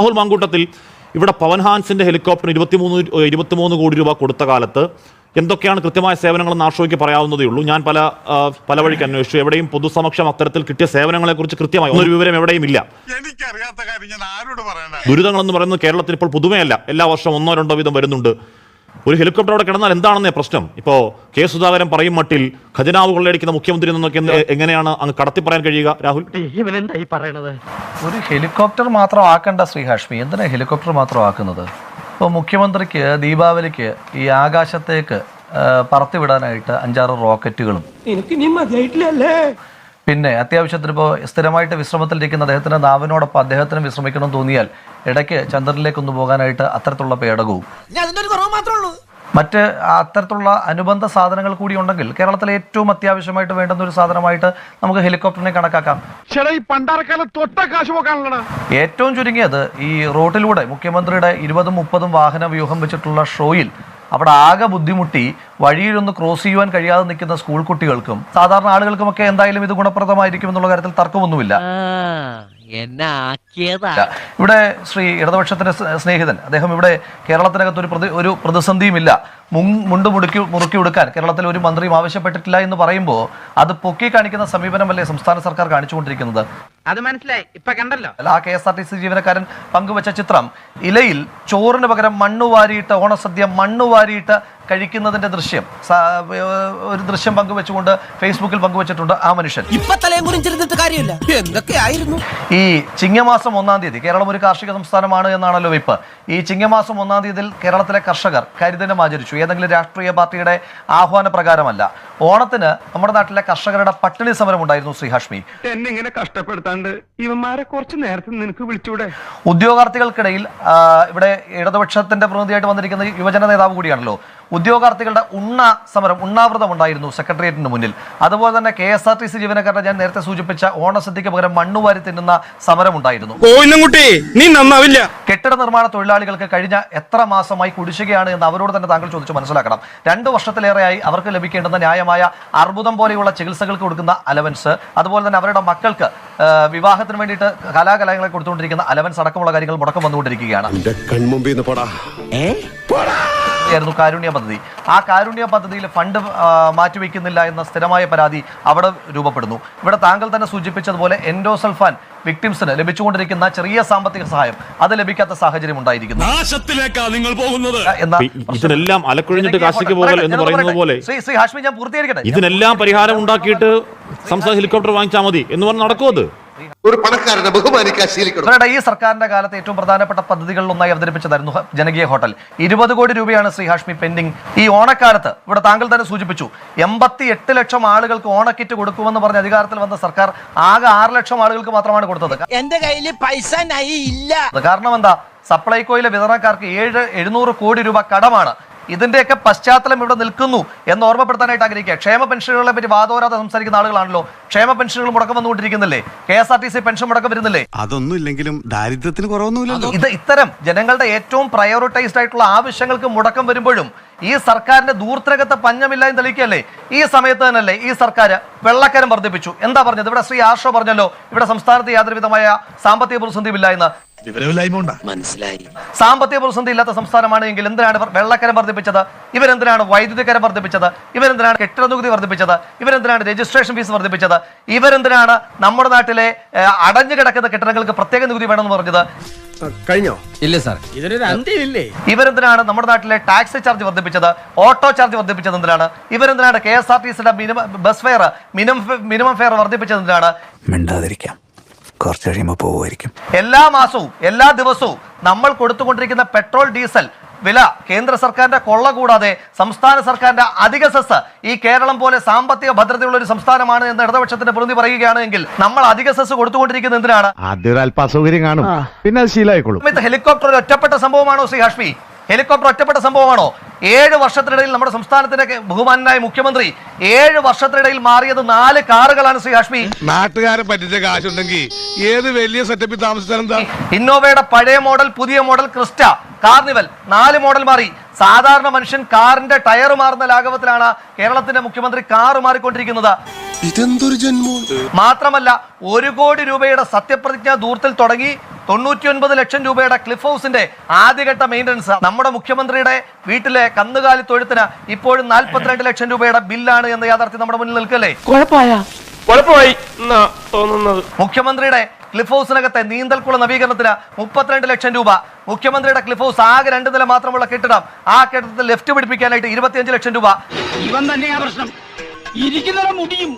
രാഹുൽ മാങ്കൂട്ടത്തിൽ ഇവിടെ പവൻ ഹാൻസിന്റെ ഹെലികോപ്റ്റർ ഇരുപത്തിമൂന്ന് ഇരുപത്തിമൂന്ന് കോടി രൂപ കൊടുത്ത കാലത്ത് എന്തൊക്കെയാണ് കൃത്യമായ സേവനങ്ങളെന്ന് ആശോയ്ക്ക് പറയാവുന്നതേ ഉള്ളൂ. ഞാൻ പല പല വഴിക്ക് അന്വേഷിച്ചു. എവിടെയും പൊതുസമക്ഷം അത്തരത്തിൽ കിട്ടിയ സേവനങ്ങളെ കുറിച്ച് കൃത്യമായി ഒരു വിവരം എവിടെയും ഇല്ല. ദുരിതങ്ങൾ എന്ന് പറയുന്നത് കേരളത്തിൽ ഇപ്പോൾ പുതുമയല്ല എല്ലാ വർഷവും ഒന്നോ രണ്ടോ വീതം വരുന്നുണ്ട്. ഒരു ഹെലികോപ്റ്റർ അവിടെ കിടന്നാൽ എന്താണെന്നേ പ്രശ്നം? ഇപ്പോ കെ സുധാകരൻ പറയും മട്ടിൽ ഖജനാവ് കൊള്ളയടിക്കുന്ന മുഖ്യമന്ത്രി എന്നൊക്കെ എങ്ങനെയാണ് അങ്ങ് കടത്തി പറയാൻ കഴിയുക? രാഹുൽ? ഒരു ഹെലികോപ്റ്റർ മാത്രം ആക്കണ്ട ശ്രീ ഹാഷ്മി. എന്തിനാ ഹെലികോപ്റ്റർ മാത്രം ആക്കുന്നത്? ഇപ്പോൾ മുഖ്യമന്ത്രിക്ക് ദീപാവലിക്ക് ഈ ആകാശത്തേക്ക് പറത്തിവിടാനായിട്ട് അഞ്ചാറ് റോക്കറ്റുകളും എനിക്ക് പിന്നെ അത്യാവശ്യത്തിന് ഇപ്പോൾ സ്ഥിരമായിട്ട് വിശ്രമത്തിലിരിക്കുന്ന അദ്ദേഹത്തിന്റെ നാവിനോടൊപ്പം അദ്ദേഹത്തിന് വിശ്രമിക്കണം എന്ന് തോന്നിയാൽ ഇടയ്ക്ക് ചന്ദ്രനിലേക്ക് ഒന്ന് പോകാനായിട്ട് അത്തരത്തിലുള്ള പേടകവും. മറ്റ് അത്തരത്തിലുള്ള അനുബന്ധ സാധനങ്ങൾ കൂടി ഉണ്ടെങ്കിൽ കേരളത്തിലെ ഏറ്റവും അത്യാവശ്യമായിട്ട് വേണ്ടുന്ന ഒരു സാധനമായിട്ട് നമുക്ക് ഹെലികോപ്റ്ററിനെ കണക്കാക്കാം. ഏറ്റവും ചുരുങ്ങിയത് ഈ റോട്ടിലൂടെ മുഖ്യമന്ത്രിയുടെ ഇരുപതും മുപ്പതും വാഹന വ്യൂഹം വെച്ചിട്ടുള്ള ഷോയിൽ അവിടെ ആകെ ബുദ്ധിമുട്ടി വഴിയിലൊന്ന് ക്രോസ് ചെയ്യുവാൻ കഴിയാതെ നിൽക്കുന്ന സ്കൂൾ കുട്ടികൾക്കും സാധാരണ ആളുകൾക്കുമൊക്കെ എന്തായാലും ഇത് ഗുണപ്രദമായിരിക്കും എന്നുള്ള കാര്യത്തിൽ തർക്കമൊന്നുമില്ല. ഇവിടെ ശ്രീ ഇടതുപക്ഷത്തിന്റെ സ്നേഹിതൻ അദ്ദേഹം ഇവിടെ കേരളത്തിനകത്ത് ഒരു പ്രതി ഒരു പ്രതിസന്ധിയുമില്ല. മുണ്ട് മുടുക്കി മുറുക്കി കൊടുക്കാൻ കേരളത്തിൽ ഒരു മന്ത്രിയും ആവശ്യപ്പെട്ടിട്ടില്ല എന്ന് പറയുമ്പോൾ അത് പൊക്കി കാണിക്കുന്ന സമീപനമല്ലേ സംസ്ഥാന സർക്കാർ കാണിച്ചുകൊണ്ടിരിക്കുന്നത്? അത് മനസ്സിലായി. ഇപ്പൊ കണ്ടല്ലോ. അല്ല, ആ K S R T C ജീവനക്കാരൻ പങ്കുവച്ച ചിത്രം. ഇലയിൽ ചോറിന് പകരം മണ്ണ് വാരിയിട്ട് ഓണസദ്യ മണ്ണ് വാരിയിട്ട് കഴിക്കുന്നതിന്റെ ദൃശ്യം. ഒരു ദൃശ്യം പങ്കുവെച്ചുകൊണ്ട് ഫേസ്ബുക്കിൽ പങ്കുവച്ചിട്ടുണ്ട് ആ മനുഷ്യൻ. ഇപ്പൊ തലയും കുറിച്ചിരുന്നിട്ട് കാര്യമില്ല. എന്തൊക്കെയായിരുന്നു? ഈ ചിങ്ങമാസം ഒന്നാം തീയതി കേരളം ഒരു കാർഷിക സംസ്ഥാനമാണ് എന്നാണല്ലോ ഇപ്പൊ. ഈ ചിങ്ങമാസം ഒന്നാം തീയതിയിൽ കേരളത്തിലെ കർഷകർ കരിദിനം ആചരിച്ചു. ഏതെങ്കിലും രാഷ്ട്രീയ പാർട്ടിയുടെ ആഹ്വാന പ്രകാരമല്ല. ഓണത്തിന് നമ്മുടെ നാട്ടിലെ കർഷകരുടെ പട്ടിണി സമരം ഉണ്ടായിരുന്നു ശ്രീ ഹാഷ്മി. എന്നെ ഇങ്ങനെ കഷ്ടപ്പെടുത്താണ്ട് ഇവന്മാരെ കുറച്ച് നേരത്തെ നിനക്ക് വിളിച്ചൂടെ? ഉദ്യോഗാർത്ഥികൾക്കിടയിൽ ഇവിടെ ഇടതുപക്ഷത്തിന്റെ പ്രതിനിധിയായിട്ട് വന്നിരിക്കുന്ന യുവജന നേതാവ് കൂടിയാണല്ലോ. ഉദ്യോഗാർത്ഥികളുടെ ഉണ്ണ സമരം ഉണ്ണാവൃതം ഉണ്ടായിരുന്നു സെക്രട്ടേറിയറ്റിന് മുന്നിൽ. അതുപോലെ തന്നെ K S R T C ജീവനക്കാരുടെ ഞാൻ നേരത്തെ സൂചിപ്പിച്ച ഓണസദ്യക്ക് പകരം മണ്ണുവാരി തിന്നുന്ന സമരം ഉണ്ടായിരുന്നു നീ നന്നാവില്ല. കെട്ടിട നിർമ്മാണ തൊഴിലാളികൾക്ക് കഴിഞ്ഞ എത്ര മാസമായി കുടിശ്ശികയാണ് എന്ന് അവരോട് തന്നെ താങ്കൾ ചോദിച്ചു. മനസ്സിലാക്കണം. രണ്ട് വർഷത്തിലേറെയായി അവർക്ക് ലഭിക്കേണ്ടുന്ന ന്യായമായ അർബുദം പോലെയുള്ള ചികിത്സകൾക്ക് കൊടുക്കുന്ന അലവൻസ് അതുപോലെ തന്നെ അവരുടെ മക്കൾക്ക് വിവാഹത്തിന് വേണ്ടിയിട്ട് കലാകലങ്ങളെ കൊടുത്തുകൊണ്ടിരിക്കുന്ന അലവൻസ് അടക്കമുള്ള കാര്യങ്ങൾ മുടക്കം വന്നുകൊണ്ടിരിക്കുകയാണ്. ആയിരുന്നു കാരുണ്യ പദ്ധതി. ആ കാരുണ്യ പദ്ധതിയിൽ ഫണ്ട് മാറ്റിവെക്കുന്നില്ല എന്ന സ്ഥിരമായ പരാതി അവിടെ രൂപപ്പെടുന്നു. ഇവിടെ താങ്കൾ തന്നെ സൂചിപ്പിച്ചതുപോലെ എൻഡോസൾഫാൻ വിക്ടിംസിന് ലഭിച്ചുകൊണ്ടിരിക്കുന്ന ചെറിയ സാമ്പത്തിക സഹായം അത് ലഭിക്കാത്ത സാഹചര്യം ഉണ്ടായിരിക്കുന്നു. നിങ്ങൾ പോകുന്നത്. ഇതിനെല്ലാം അലക്കുഴിഞ്ഞിട്ട് കാശിക്ക് പോകൽ എന്ന് പറയുന്നത് പോലെ ശ്രീ ശ്രീ ഹാഷ്മി ഞാൻ പൂർത്തീകരിക്കട്ടെ. ഇതിനെല്ലാം പരിഹാരം ഉണ്ടാക്കിയിട്ട് സംസ്ഥാന ഹെലികോപ്റ്റർ വാങ്ങിച്ചാൽ മതി എന്ന് പറഞ്ഞ് നടക്കുമോ അത്. ഒരു പണക്കാരനെ ബഹുമാനിക്കാൻ ശീലിക്കണം. ഈ സർക്കാരിന്റെ കാലത്ത് ഏറ്റവും പ്രധാനപ്പെട്ട പദ്ധതികളിൽ ഒന്നായി അവതരിപ്പിച്ചതായിരുന്നു ജനകീയ ഹോട്ടൽ. ഇരുപത് കോടി രൂപയാണ് ശ്രീ ഹാഷ്മി പെൻഡിങ്. ഈ ഓണക്കാലത്ത് ഇവിടെ താങ്കൾ തന്നെ സൂചിപ്പിച്ചു എൺപത്തി എട്ട് ലക്ഷം ആളുകൾക്ക് ഓണക്കിറ്റ് കൊടുക്കുമെന്ന് പറഞ്ഞ അധികാരത്തിൽ വന്ന സർക്കാർ ആകെ ആറ് ലക്ഷം ആളുകൾക്ക് മാത്രമാണ് കൊടുത്തത്. എന്റെ കയ്യിൽ പൈസ ഇല്ല കാരണം എന്താ? സപ്ലൈകോയിലെ വിതരണക്കാർക്ക് ഏഴ് എഴുന്നൂറ് കോടി രൂപ കടമാണ്. ഇതിന്റെയൊക്കെ പശ്ചാത്തലം ഇവിടെ നിൽക്കുന്നു എന്ന് ഓർമ്മപ്പെടുത്താനായിട്ട് ആഗ്രഹിക്കുക. ക്ഷേമ പെൻഷനുകളെ പറ്റി വാദോരാതെ സംസാരിക്കുന്ന ആളുകളാണല്ലോ. ക്ഷേമ പെൻഷനുകൾ മുടക്കം വന്നുകൊണ്ടിരിക്കുന്നില്ലേ? K S R T C pension മുടക്കം വരുന്നില്ലേ? അതൊന്നും ഇല്ലെങ്കിലും ദാരിദ്ര്യത്തിന് കുറവൊന്നുമില്ലല്ലോ. ഇത് ഇത്തരം ജനങ്ങളുടെ ഏറ്റവും പ്രയോറിറ്റൈസ്ഡ് ആയിട്ടുള്ള ആവശ്യങ്ങൾക്ക് മുടക്കം വരുമ്പോഴും ഈ സർക്കാരിന്റെ ദൂർത്രകത്തെ പഞ്ഞമില്ല എന്ന് തെളിയിക്കല്ലേ ഈ സമയത്ത് തന്നെയല്ലേ ഈ സർക്കാർ വെള്ളക്കരം വർദ്ധിപ്പിച്ചു. എന്താ പറഞ്ഞത്? ഇവിടെ ശ്രീ ആർഷോ പറഞ്ഞല്ലോ ഇവിടെ സംസ്ഥാനത്ത് യാതൊരുവിധമായ സാമ്പത്തിക പ്രതിസന്ധിയില്ല എന്ന്. മനസ്സിലായി. സാമ്പത്തിക പ്രതിസന്ധി ഇല്ലാത്ത സംസ്ഥാനമാണ് എങ്കിൽ എന്തിനാണ് ഇവർ വെള്ളക്കരം വർദ്ധിപ്പിച്ചത്? ഇവരെന്തിനാണ് വൈദ്യുതി കരം വർദ്ധിപ്പിച്ചത്? ഇവരെന്തിനാണ് കെട്ടിട നികുതി വർദ്ധിപ്പിച്ചത്? ഇവരെന്തിനാണ് രജിസ്ട്രേഷൻ ഫീസ് വർദ്ധിപ്പിച്ചത്? ഇവരെന്തിനാണ് നമ്മുടെ നാട്ടിലെ അടഞ്ഞു കിടക്കുന്ന കെട്ടിടങ്ങൾക്ക് പ്രത്യേക നികുതി വേണമെന്ന് പറഞ്ഞത്? കഴിഞ്ഞോ? ഇല്ല സാർ. ഇതിനൊരു അന്ത്യമില്ലേ? ഇവരെന്തിനാണ് നമ്മുടെ നാട്ടിലെ ടാക്സി ചാർജ് വർദ്ധിപ്പിച്ചത്? ഓട്ടോ ചാർജ് വർദ്ധിപ്പിച്ചത് എന്തിനാണ്? ഇവരെന്തിനാണ് കെ എസ് ആർ ടി സിയുടെ minimum bus fare minimum minimum fare വർദ്ധിപ്പിച്ചത് എന്തിനാണ്? മിണ്ടാതിരിക്കാം. കുറച്ച് കഴിയുമ്പോൾ പോവുമായിരിക്കും. എല്ലാ മാസവും എല്ലാ ദിവസവും നമ്മൾ കൊടുത്തുകൊണ്ടിരിക്കുന്ന പെട്രോൾ ഡീസൽ വില കേന്ദ്ര സർക്കാരിന്റെ കൊള്ള കൂടാതെ സംസ്ഥാന സർക്കാരിന്റെ അധിക സെസ് ഈ കേരളം പോലെ സാമ്പത്തിക ഭദ്രതയുള്ള ഒരു സംസ്ഥാനമാണ് എന്ന് ഇടതുപക്ഷത്തിന്റെ പ്രതിനിധി പറയുകയാണെങ്കിൽ നമ്മൾ അധിക സെസ് കൊടുത്തുകൊണ്ടിരിക്കുന്നത് എന്തിനാണ്? ആദ്യം അല്പ അസൗകര്യം കാണും. പിന്നെ ശീലമായിക്കോളും. ഹെലികോപ്റ്റർ ഒറ്റപ്പെട്ട സംഭവമാണോ ശ്രീ ഹാഷ്മി? ഹെലികോപ്റ്റർ ഒറ്റപ്പെട്ട സംഭവമാണോ? ഏഴ് വർഷത്തിനിടയിൽ നമ്മുടെ സംസ്ഥാനത്തിന്റെ ബഹുമാനനായ ബഹുമാനായ മുഖ്യമന്ത്രി ഏഴ് വർഷത്തിനിടയിൽ മാറിയത് നാല് കാറുകളാണ് ശ്രീ ഹാഷ്മി. നാട്ടുകാരെ പറ്റിച്ച കാശുണ്ടെങ്കിൽ ഏത് വലിയ സെറ്റപ്പിൽ താമസിച്ചാലും ഇന്നോവയുടെ പഴയ മോഡൽ പുതിയ മോഡൽ ക്രിസ്റ്റ കാർണിവൽ നാല് മോഡൽ മാറി. സാധാരണ മനുഷ്യൻ കാറിന്റെ ടയർ മാറുന്ന ലാഘവത്തിലാണ് കേരളത്തിന്റെ മുഖ്യമന്ത്രി കാറ് മാറിക്കൊണ്ടിരിക്കുന്നത്. ഇതെന്തൊരു ജന്മോ? മാത്രമല്ല ഒരു കോടി രൂപയുടെ സത്യപ്രതിജ്ഞ ദൂരത്തിൽ തുടങ്ങി. തൊണ്ണൂറ്റി ഒൻപത് ലക്ഷം രൂപയുടെ ക്ലിഫ് ഹൗസിന്റെ ആദ്യഘട്ട മെയിന്റനൻസ്. നമ്മുടെ മുഖ്യമന്ത്രിയുടെ വീട്ടിലെ കന്നുകാലി തൊഴുത്തിന് ഇപ്പോഴും നാൽപ്പത്തിരണ്ട് ലക്ഷം രൂപയുടെ ബില്ലാണ് എന്ന യാഥാർത്ഥ്യം നമ്മുടെ മുന്നിൽ നിൽക്കല്ലേ? കുഴപ്പമായി? തോന്നുന്നത്. മുഖ്യമന്ത്രിയുടെ ക്ലിഫ് ഹൗസിനകത്തെ നീന്തൽക്കുള നവീകരണത്തിന് മുപ്പത്തിരണ്ട് ലക്ഷം രൂപ. മുഖ്യമന്ത്രിയുടെ ക്ലിഫ് ഹൗസ് ആകെ രണ്ട് നില മാത്രമുള്ള കെട്ടിടം ആ കെട്ടിടത്തിൽ ലെഫ്റ്റ് പിടിപ്പിക്കാനായിട്ട് ഇരുപത്തിയഞ്ച് ലക്ഷം രൂപ. ഇവൻ തന്നെയാ പ്രശ്നം. ഇരിക്കുന്ന മുടിയും